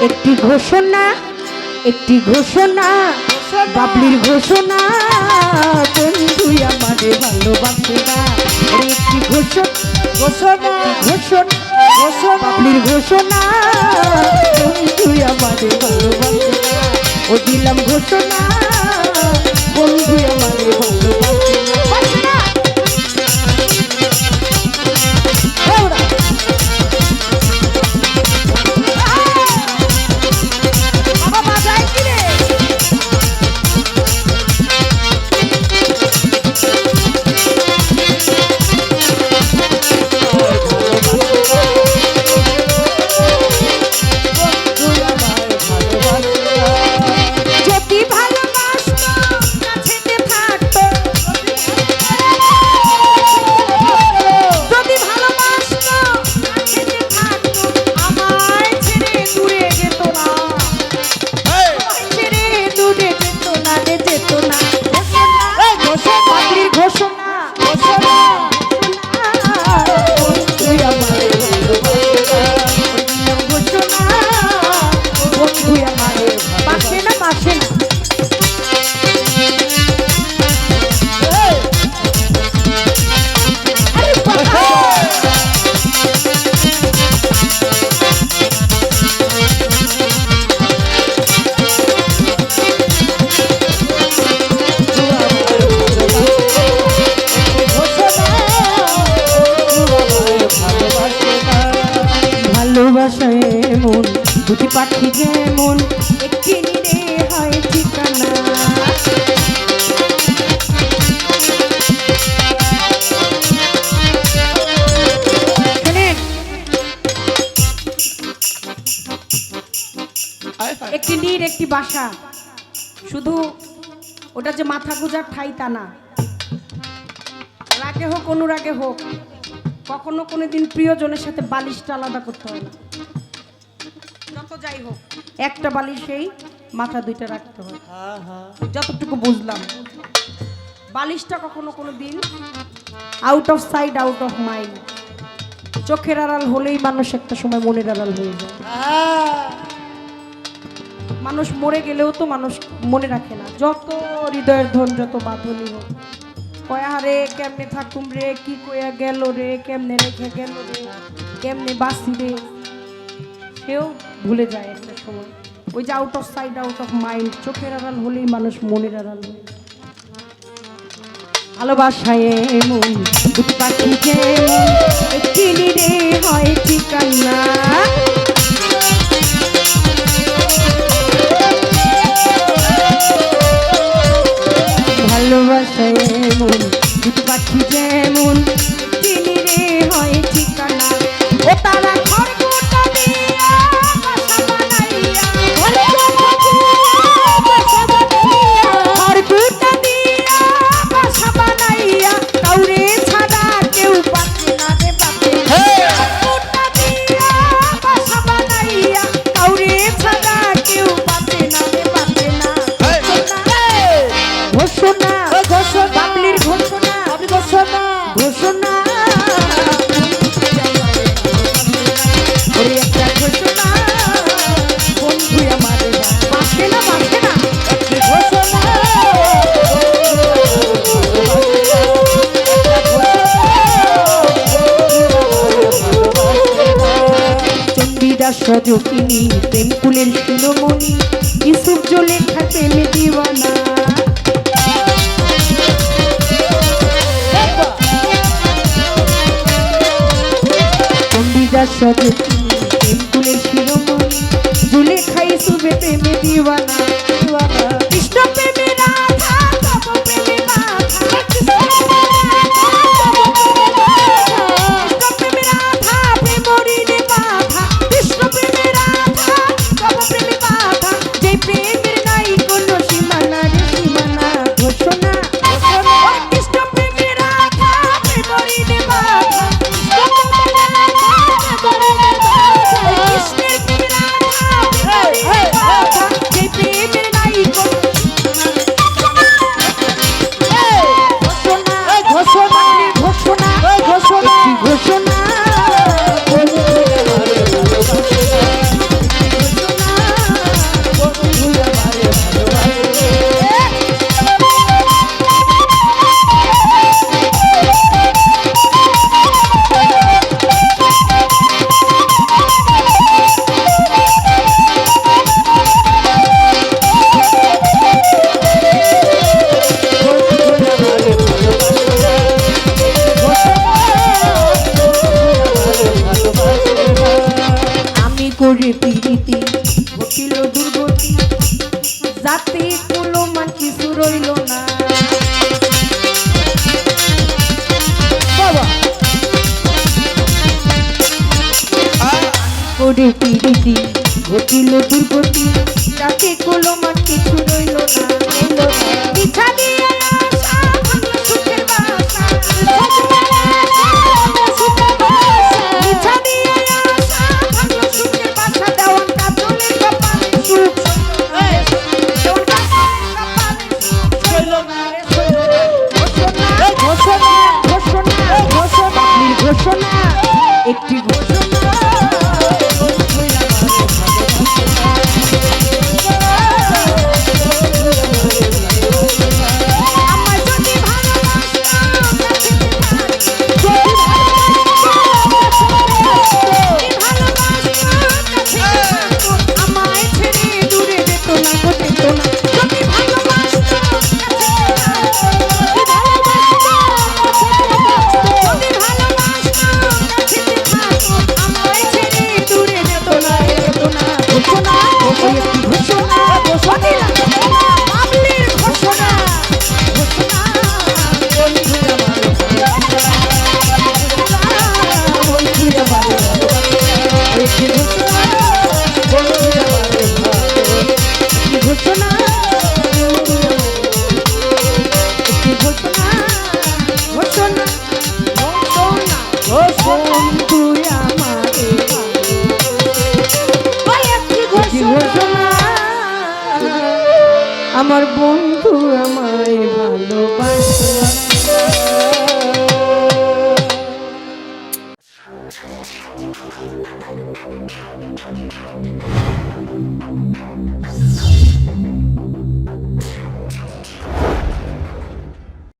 একটি ঘোষণা একটি ঘোষণা বাবলির ঘোষণা বন্ধু আমারে ভালোবাসে না। একটি ঘোষণা ঘোষণা। ঘোষণা ঘোষণা। বাবলির ঘোষণা দুটি পাখি যেমন একটি নিরে হয় ঠিকানা। একটি নীর একটি বাসা। শুধু ওটা যে মাথা গুজার ঠাই তা না। রাগে হোক অনুরাগে হোক কখনো কোনো দিন প্রিয়জনের সাথে বালিশটা আলাদা করতে হয় না। যত যাই হোক। একটা বালিশেই মাথা দুইটা রাখতে হয় যতটুকু বুঝলাম। বালিশটা কখনো কোনো দিন out of sight out of mind চোখের আড়াল হলেই মানুষ একটা সময় মনের আড়াল হয়ে যায়। মানুষ মরে গেলেও তো মানুষ মনে রাখে না। যত হৃদয়ের ধন যত বাঁধনি হোক। কয়া রে কেমনে থাকুম রে? কি কয়া গেল রে? কেমনে রেখে গেল রে? কেমনে বাসি রে? সেও ভুলে যায় একটা সময় ওই যে out of sight out of mind চোখের আড়াল হলেই মানুষ মনের আড়াল হয়ে। ভালোবাসায় এমন দুটি পাখি রজকিনী প্রেম কুলের শিরোমণি ইসুফ জলে খাতে মে দিওয়ানা। চণ্ডীদাস রজকিনী প্রেম কুলের শিরোমণি জুলে খাই সুবে প্রেমে দিওয়ানা দিওয়ানা। করে পিড়িতি ঘটিল দুর্গতি জাতি কুলো মান কিছু রইল না করে পিড়িতি ঘটিল দুর্গতি জাতি কুলো মান কিছু রইল না রইল না Et tu vois আমার বন্ধু আমায় ভালোবাসে। Thank